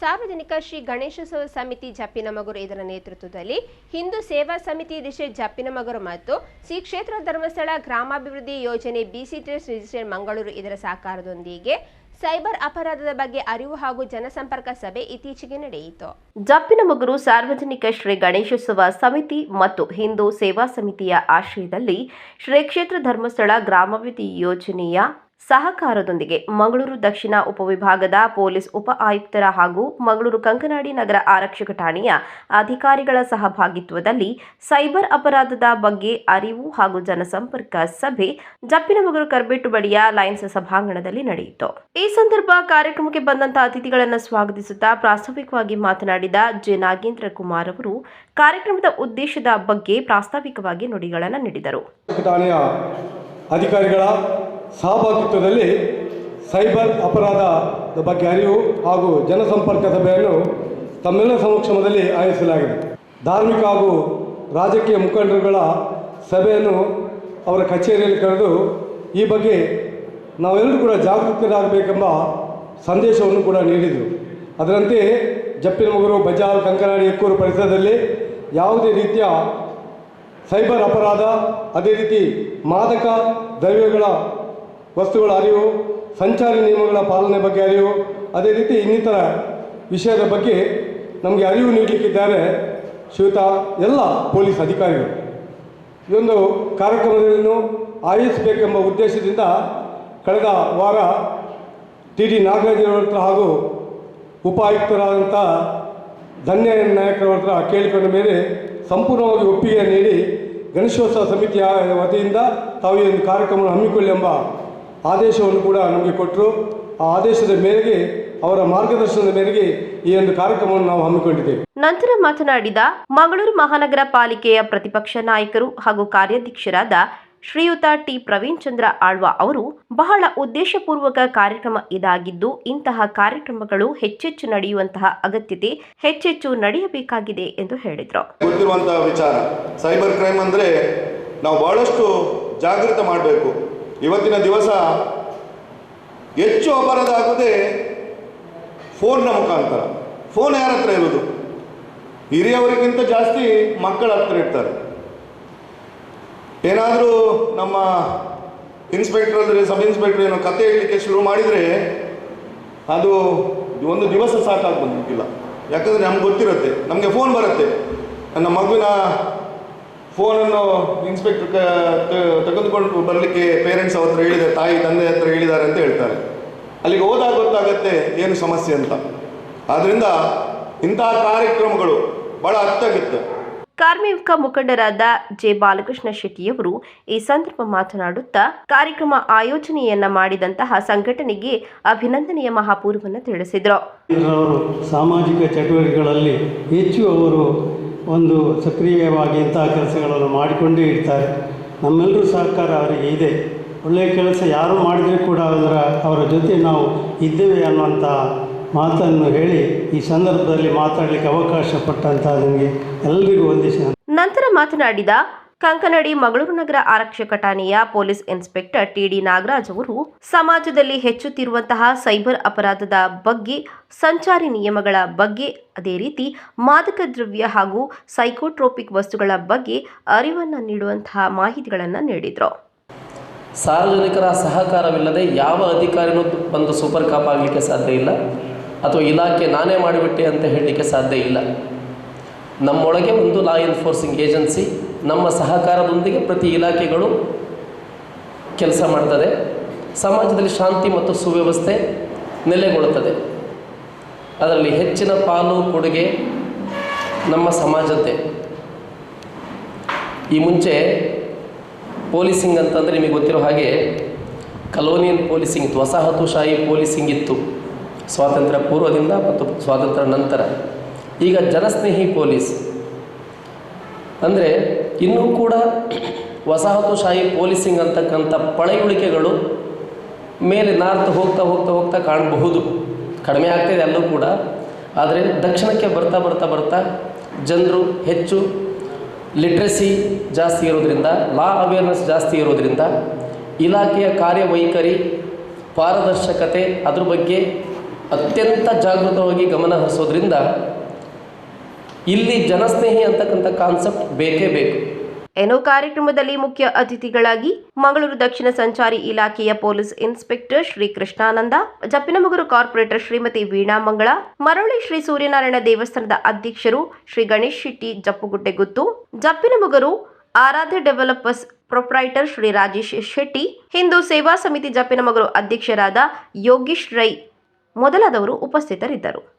ಸಾರ್ವಜನಿಕ ಶ್ರೀ ಗಣೇಶೋತ್ಸವ ಸಮಿತಿ ಜಪ್ಪಿನಮಗರು ಇದರ ನೇತೃತ್ವದಲ್ಲಿ ಹಿಂದೂ ಸೇವಾ ಸಮಿತಿ ದಿಶೆ ಜಪ್ಪಿನಮಗರು ಮತ್ತು ಶ್ರೀ ಕ್ಷೇತ್ರ ಧರ್ಮಸ್ಥಳ ಗ್ರಾಮಾಭಿವೃದ್ಧಿ ಯೋಜನೆ ಬಿಸಿ ಟ್ರಸ್ಟ್ ರಿಜಿಸ್ಟರ್ ಮಂಗಳೂರು ಇದರ ಸಹಕಾರದೊಂದಿಗೆ ಸೈಬರ್ ಅಪರಾಧದ ಬಗ್ಗೆ ಅರಿವು ಹಾಗೂ ಜನಸಂಪರ್ಕ ಸಭೆ ಇತ್ತೀಚೆಗೆ ನಡೆಯಿತು. ಜಪ್ಪಿನಮಗರು ಸಾರ್ವಜನಿಕ ಶ್ರೀ ಗಣೇಶೋತ್ಸವ ಸಮಿತಿ ಮತ್ತು ಹಿಂದೂ ಸೇವಾ ಸಮಿತಿಯ ಆಶ್ರಯದಲ್ಲಿ ಶ್ರೀ ಕ್ಷೇತ್ರ ಧರ್ಮಸ್ಥಳ ಗ್ರಾಮಾಭಿವೃದ್ಧಿ ಯೋಜನೆಯ ಸಹಕಾರದೊಂದಿಗೆ ಮಂಗಳೂರು ದಕ್ಷಿಣ ಉಪವಿಭಾಗದ ಪೊಲೀಸ್ ಉಪ ಆಯುಕ್ತರ ಹಾಗೂ ಮಂಗಳೂರು ಕಂಕನಾಡಿ ನಗರ ಆರಕ್ಷಕ ಠಾಣೆಯ ಅಧಿಕಾರಿಗಳ ಸಹಭಾಗಿತ್ವದಲ್ಲಿ ಸೈಬರ್ ಅಪರಾಧದ ಬಗ್ಗೆ ಅರಿವು ಹಾಗೂ ಜನಸಂಪರ್ಕ ಸಭೆ ಜಪ್ಪಿನಮಗರು ಕರ್ಬೆಟ್ಟು ಬಳಿಯ ಲಯನ್ಸ್ ಸಭಾಂಗಣದಲ್ಲಿ ನಡೆಯಿತು. ಈ ಸಂದರ್ಭ ಕಾರ್ಯಕ್ರಮಕ್ಕೆ ಬಂದಂತಹ ಅತಿಥಿಗಳನ್ನು ಸ್ವಾಗತಿಸುತ್ತಾ ಪ್ರಾಸ್ತಾವಿಕವಾಗಿ ಮಾತನಾಡಿದ ಜೆ. ನಾಗೇಂದ್ರ ಕುಮಾರ್ ಅವರು ಕಾರ್ಯಕ್ರಮದ ಉದ್ದೇಶದ ಬಗ್ಗೆ ಪ್ರಾಸ್ತಾವಿಕವಾಗಿ ನುಡಿಗಳನ್ನು ನೀಡಿದರು. ಅಧಿಕಾರಿಗಳ ಸಹಭಾಗಿತ್ವದಲ್ಲಿ ಸೈಬರ್ ಅಪರಾಧದ ಬಗ್ಗೆ ಅರಿವು ಹಾಗೂ ಜನಸಂಪರ್ಕ ಸಭೆಯನ್ನು ತಮ್ಮೆಲ್ಲ ಸಮಕ್ಷಮದಲ್ಲಿ ಆಯೋಜಿಸಲಾಗಿದೆ. ಧಾರ್ಮಿಕ ಹಾಗೂ ರಾಜಕೀಯ ಮುಖಂಡರುಗಳ ಸಭೆಯನ್ನು ಅವರ ಕಚೇರಿಯಲ್ಲಿ ಕರೆದು ಈ ಬಗ್ಗೆ ನಾವೆಲ್ಲರೂ ಕೂಡ ಜಾಗೃತರಾಗಬೇಕೆಂಬ ಸಂದೇಶವನ್ನು ಕೂಡ ನೀಡಿದರು. ಅದರಂತೆ ಜಪ್ಪಿನಮಗರು ಬಜಾರ್ ಕಂಕನಾಡಿ ಎಕ್ಕೂರು ಪರಿಸರದಲ್ಲಿ ಯಾವುದೇ ರೀತಿಯ ಸೈಬರ್ ಅಪರಾಧ, ಅದೇ ರೀತಿ ಮಾದಕ ದ್ರವ್ಯಗಳ ವಸ್ತುಗಳ ಅರಿವು, ಸಂಚಾರಿ ನಿಯಮಗಳ ಪಾಲನೆ ಬಗ್ಗೆ ಅರಿವು, ಅದೇ ರೀತಿ ಇನ್ನಿತರ ವಿಷಯದ ಬಗ್ಗೆ ನಮಗೆ ಅರಿವು ನೀಡಲಿಕ್ಕಿದ್ದಾರೆ ಶ್ರೀಯುತ ಎಲ್ಲ ಪೊಲೀಸ್ ಅಧಿಕಾರಿಗಳು. ಈ ಒಂದು ಆಯೋಜಿಸಬೇಕೆಂಬ ಉದ್ದೇಶದಿಂದ ಕಳೆದ ವಾರ ಟಿ ಡಿ ನಾಗರಾಜರವರತ್ರ ಹಾಗೂ ಉಪಾಯುಕ್ತರಾದಂಥ ಧನ್ಯ ನಾಯಕರ ಹತ್ರ ಕೇಳಿಕೊಂಡ ಮೇಲೆ ಸಂಪೂರ್ಣವಾಗಿ ಒಪ್ಪಿಗೆ ನೀಡಿ ಗಣೇಶೋತ್ಸವ ಸಮಿತಿಯ ವತಿಯಿಂದ ತಾವು ಈ ಒಂದು ಕಾರ್ಯಕ್ರಮವನ್ನು ಹಮ್ಮಿಕೊಳ್ಳಿ ಎಂಬ ಆದೇಶವನ್ನು ಕೂಡ ನಮಗೆ ಕೊಟ್ಟರು ಆ ಆದೇಶದ ಮೇರೆಗೆ ಅವರ ಮಾರ್ಗದರ್ಶನದ ಮೇರೆಗೆ ಈ ಒಂದು ಕಾರ್ಯಕ್ರಮವನ್ನು ನಾವು ಹಮ್ಮಿಕೊಂಡಿದ್ದೇವೆ. ನಂತರ ಮಾತನಾಡಿದ ಮಂಗಳೂರು ಮಹಾನಗರ ಪಾಲಿಕೆಯ ಪ್ರತಿಪಕ್ಷ ನಾಯಕರು ಹಾಗೂ ಕಾರ್ಯಾಧ್ಯಕ್ಷರಾದ ಶ್ರೀಯುತ ಟಿ. ಪ್ರವೀಣ್ ಚಂದ್ರ ಆಳ್ವ ಅವರು ಬಹಳ ಉದ್ದೇಶಪೂರ್ವಕ ಕಾರ್ಯಕ್ರಮ ಇದಾಗಿದ್ದು ಇಂತಹ ಕಾರ್ಯಕ್ರಮಗಳು ಹೆಚ್ಚೆಚ್ಚು ನಡೆಯುವಂತಹ ಅಗತ್ಯತೆ ಹೆಚ್ಚೆಚ್ಚು ನಡೆಯಬೇಕಾಗಿದೆ ಎಂದು ಹೇಳಿದರು. ಗೊತ್ತಿರುವಂತಹ ವಿಚಾರ ಸೈಬರ್ ಕ್ರೈಮ್ ಅಂದ್ರೆ ನಾವು ಬಹಳಷ್ಟು ಜಾಗೃತ ಮಾಡಬೇಕು. ಇವತ್ತಿನ ದಿವಸ ಹೆಚ್ಚು ಅಪರಾಧ ಆಗೋದೇ ಫೋನ್ನ ಮುಖಾಂತರ. ಫೋನ್ ಯಾರ ಹತ್ರ ಇರೋದು? ಹಿರಿಯವರಿಗಿಂತ ಜಾಸ್ತಿ ಮಕ್ಕಳ ಹತ್ರ ಇರ್ತಾರೆ ಏನಾದರೂ ನಮ್ಮ ಇನ್ಸ್ಪೆಕ್ಟರ್ ಅಂದರೆ ಸಬ್ ಇನ್ಸ್ಪೆಕ್ಟರ್ ಏನೋ ಕತೆ ಹೇಳಲಿಕ್ಕೆ ಶುರು ಮಾಡಿದರೆ ಅದು ಒಂದು ದಿವಸ ಸಾಕಾಗಿ ಬಂದಿಲ್ಲ ಯಾಕಂದರೆ ನಮ್ಗೆ ಗೊತ್ತಿರುತ್ತೆ, ನಮಗೆ ಫೋನ್ ಬರುತ್ತೆ. ನನ್ನ ಮಗುವಿನ ಫೋನನ್ನು ಇನ್ಸ್ಪೆಕ್ಟರ್ ತೆಗೆದುಕೊಂಡು ಬರಲಿಕ್ಕೆ ಪೇರೆಂಟ್ಸ್ ಅವ್ರ ಹತ್ರ ಹೇಳಿದ್ದಾರೆ ತಾಯಿ ತಂದೆ ಹತ್ರ ಹೇಳಿದ್ದಾರೆ ಅಂತ ಹೇಳ್ತಾರೆ. ಅಲ್ಲಿಗೆ ಹೋದಾಗ ಗೊತ್ತಾಗುತ್ತೆ ಏನು ಸಮಸ್ಯೆ ಅಂತ. ಆದ್ರಿಂದ ಇಂತಹ ಕಾರ್ಯಕ್ರಮಗಳು ಬಹಳ ಅರ್ಥಾಗಿತ್ತು. ಕಾರ್ಮಿಕ ಮುಖಂಡರಾದ ಜೆ ಬಾಲಕೃಷ್ಣ ಶೆಟ್ಟಿಯವರು ಈ ಸಂದರ್ಭ ಮಾತನಾಡುತ್ತಾ ಕಾರ್ಯಕ್ರಮ ಆಯೋಜನೆಯನ್ನ ಮಾಡಿದಂತಹ ಸಂಘಟನೆಗೆ ಅಭಿನಂದನೆಯ ಮಹಾಪೂರ್ವವನ್ನು ತಿಳಿಸಿದರು. ಅವರು ಸಾಮಾಜಿಕ ಚಟುವಟಿಕೆಗಳಲ್ಲಿ ಹೆಚ್ಚು ಅವರು ಒಂದು ಸಕ್ರಿಯವಾಗಿ ಇಂತಹ ಕೆಲಸಗಳನ್ನು ಮಾಡಿಕೊಂಡೇ ಇರ್ತಾರೆ. ನಮ್ಮೆಲ್ಲರೂ ಸಹಕಾರ ಅವರಿಗೆ ಇದೆ. ಒಳ್ಳೆಯ ಕೆಲಸ ಯಾರು ಮಾಡಿದರೆ ಕೂಡ ಅದರ, ಅವರ ಜೊತೆ ನಾವು ಇದ್ದೇವೆ ಅನ್ನುವಂಥ ಮಾತನ್ನು ಹೇಳಿ ಈ ಸಂದರ್ಭದಲ್ಲಿ ಮಾತಾಡಲಿಕ್ಕೆ ಅವಕಾಶ ಪಟ್ಟಂತಹ ನಿಮಗೆ ಎಲ್ಲರಿಗೂ ವಂದಿಸಿ ನಂತರ ಮಾತನಾಡಿದ ಕಂಕನಡಿ ಮಗಳೂರು ನಗರ ಆರಕ್ಷಕ ಠಾಣೆಯ ಪೊಲೀಸ್ ಇನ್ಸ್ಪೆಕ್ಟರ್ ಟಿಡಿ ನಾಗರಾಜ್ ಅವರು, ಸಮಾಜದಲ್ಲಿ ಹೆಚ್ಚುತ್ತಿರುವಂತಹ ಸೈಬರ್ ಅಪರಾಧದ ಬಗ್ಗೆ, ಸಂಚಾರಿ ನಿಯಮಗಳ ಬಗ್ಗೆ, ಅದೇ ರೀತಿ ಮಾದಕ ದ್ರವ್ಯ ಹಾಗೂ ಸೈಕೋಟ್ರೋಪಿಕ್ ವಸ್ತುಗಳ ಬಗ್ಗೆ ಅರಿವನ್ನು ನೀಡುವಂತಹ ಮಾಹಿತಿಗಳನ್ನು ನೀಡಿದರು. ಸಾರ್ವಜನಿಕರ ಸಹಕಾರವಿಲ್ಲದೆ ಯಾವ ಅಧಿಕಾರಿನೂ ಬಂದು ಸೂಪರ್ ಕಾಪ್ ಆಗಲಿಕ್ಕೆ ಸಾಧ್ಯ ಇಲ್ಲ, ಅಥವಾ ಇಲಾಖೆ ನಾನೇ ಮಾಡಿಬಿಟ್ಟೆ ಅಂತ ಹೇಳಲಿಕ್ಕೆ ಸಾಧ್ಯ ಇಲ್ಲ. ನಮ್ಮೊಳಗೆ ಒಂದು ಲಾ ಎನ್ಫೋರ್ಸಿಂಗ್ ಏಜೆನ್ಸಿ ನಮ್ಮ ಸಹಕಾರದೊಂದಿಗೆ ಪ್ರತಿ ಇಲಾಖೆಗಳು ಕೆಲಸ ಮಾಡ್ತದೆ. ಸಮಾಜದಲ್ಲಿ ಶಾಂತಿ ಮತ್ತು ಸುವ್ಯವಸ್ಥೆ ನೆಲೆಗೊಳ್ಳುತ್ತದೆ. ಅದರಲ್ಲಿ ಹೆಚ್ಚಿನ ಪಾಲು, ಕೊಡುಗೆ ನಮ್ಮ ಸಮಾಜದ್ದೇ. ಈ ಮುಂಚೆ ಪೊಲೀಸಿಂಗ್ ಅಂತಂದರೆ ನಿಮಗೆ ಗೊತ್ತಿರೋ ಹಾಗೆ ಕಲೋನಿಯನ್ ಪೊಲೀಸಿಂಗ್ ಇತ್ತು, ವಸಾಹತುಶಾಹಿ ಪೊಲೀಸಿಂಗ್ ಇತ್ತು, ಸ್ವಾತಂತ್ರ್ಯ ಪೂರ್ವದಿಂದ ಮತ್ತು ಸ್ವಾತಂತ್ರ್ಯ ನಂತರ. ಈಗ ಜನಸ್ನೇಹಿ ಪೊಲೀಸ್. ಅಂದರೆ ಇನ್ನೂ ಕೂಡ ವಸಾಹತುಶಾಹಿ ಪೊಲೀಸಿಂಗ್ ಅಂತಕ್ಕಂಥ ಪಳೆಯುಳಿಕೆಗಳು ಮೇಲೆ ನಾರ್ತ್ ಹೋಗ್ತಾ ಹೋಗ್ತಾ ಹೋಗ್ತಾ ಕಾಣಬಹುದು. ಕಡಿಮೆ ಆಗ್ತಿದೆ ಅಲ್ಲೂ ಕೂಡ. ಆದರೆ ದಕ್ಷಿಣಕ್ಕೆ ಬರ್ತಾ ಬರ್ತಾ ಬರ್ತಾ ಜನರು ಹೆಚ್ಚು ಲಿಟ್ರಸಿ ಜಾಸ್ತಿ ಇರೋದ್ರಿಂದ ಲಾ ಅವೇರ್ನೆಸ್ ಜಾಸ್ತಿ ಇರೋದ್ರಿಂದ ಇಲಾಖೆಯ ಕಾರ್ಯವೈಖರಿ, ಪಾರದರ್ಶಕತೆ ಅದ್ರ ಬಗ್ಗೆ ಅತ್ಯಂತ ಜಾಗೃತವಾಗಿ ಗಮನ ಹರಿಸೋದ್ರಿಂದ ಇಲ್ಲಿ ಜನಸ್ನೇಹಿ ಅಂತಕ್ಕಂಥ ಕಾನ್ಸೆಪ್ಟ್ ಬೇಕೇ ಬೇಕು. ಏನೋ ಕಾರ್ಯಕ್ರಮದಲ್ಲಿ ಮುಖ್ಯ ಅತಿಥಿಗಳಾಗಿ ಮಂಗಳೂರು ದಕ್ಷಿಣ ಸಂಚಾರಿ ಇಲಾಖೆಯ police inspector Shri Krishnananda, Jeppinamogaru corporator Shrimati Veena Mangala Marali Shri Suryanarayana ದೇವಸ್ಥಾನದ ಅಧ್ಯಕ್ಷರು ಶ್ರೀ ಗಣೇಶ್ ಶೆಟ್ಟಿ ಜಪ್ಪುಗುಡ್ಡೆಗುತ್ತು, ಜಪ್ಪಿನಮುಗರು ಆರಾಧ್ಯ ಡೆವಲಪರ್ಸ್ ಪ್ರೊಪ್ರೈಟರ್ ಶ್ರೀ ರಾಜೇಶ್ ಶೆಟ್ಟಿ, ಹಿಂದೂ ಸೇವಾ ಸಮಿತಿ ಜಪ್ಪಿನಮಗರು ಅಧ್ಯಕ್ಷರಾದ ಯೋಗೀಶ್ ರೈ ಮೊದಲಾದವರು ಉಪಸ್ಥಿತರಿದ್ದರು.